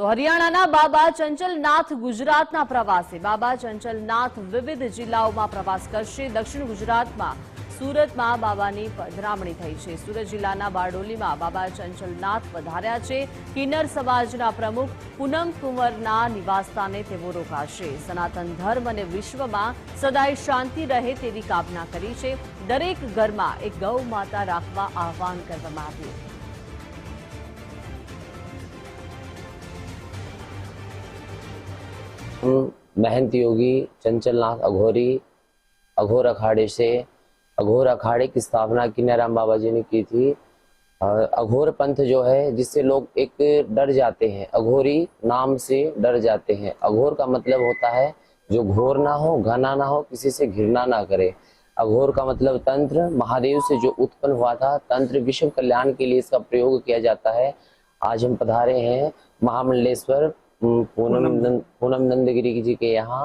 તો હરિયાણાના બાબા ચંચલનાથ ગુજરાતના પ્રવાસે. બાબા ચંચલનાથ વિવિધ જિલ્લાઓમાં પ્રવાસ કરશે. દક્ષિણ ગુજરાતમાં, સુરતમાં બાબાની પધરામણી થઈ છે. સુરત જિલ્લાના બારડોલીમાં બાબા ચંચલનાથ વધાર્યા છે. કિન્નર સમાજના પ્રમુખ પૂનમ કુંવરના નિવાસસ્થાને તેઓ રોકાશે. સનાતન ધર્મ અને વિશ્વમાં સદાય શાંતિ રહે તેવી કામના કરી છે. દરેક ઘરમાં એક ગૌ માતા રાખવા આહવાન કરવામાં આવ્યું. हम महंत योगी, चंचलनाथ अघोरी, अघोर अखाड़े से। अघोर अखाड़े की स्थापना किन्नाराम बाबा जी ने की थी। अघोर पंथ जो है, जिससे लोग एक डर जाते हैं। अघोरी नाम से डर जाते हैं। अघोर का मतलब होता है, जो घोर ना हो, घना ना हो, किसी से घृणा ना करे। अघोर का मतलब तंत्र। महादेव से जो उत्पन्न हुआ था, तंत्र विश्व कल्याण के लिए इसका प्रयोग किया जाता है। आज हम पधारे हैं महामंडलेश्वर पूनम नंद पूनम नंदगिरी जी के यहाँ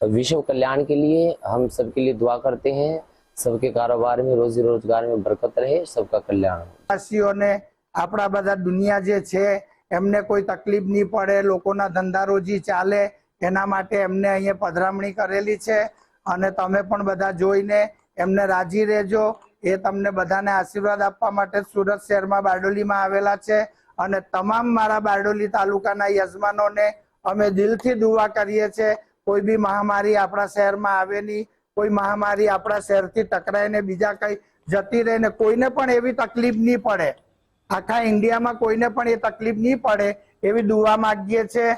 विश्व कल्याण के लिए हम सबके लिए दुआ करते हैं सबके कारोबार में रोजी रोजगार में बरकत रहे सबका कल्याण हो વાસીઓને આપણા બધા દુનિયા જે છે એમને કોઈ તકલીફ નહીં પડે લોકોના ધંધા રોજી ચાલે એના માટે એમને અહીંયા પધરામણી કરેલી છે અને તમે પણ બધા જોઈને એમને રાજી રહેજો એ તમને બધાને આશીર્વાદ આપવા માટે સુરત શહેરમાં બારડોલીમાં આવેલા છે અને તમામ મારા બારડોલી તાલુકાના યજમાનોને અમે દિલથી દુઆ કરીએ છીએ, કોઈ બી મહામારી આપણા શહેરમાં આવે નહીં, કોઈ મહામારી આપણા શહેરથી ટકરાઈને બીજા કઈ જતી રહે ને કોઈને પણ એવી તકલીફ નહીં પડે. આખા ઇન્ડિયામાં કોઈને પણ એ તકલીફ નહીં પડે એવી દુઆ માગીએ છીએ.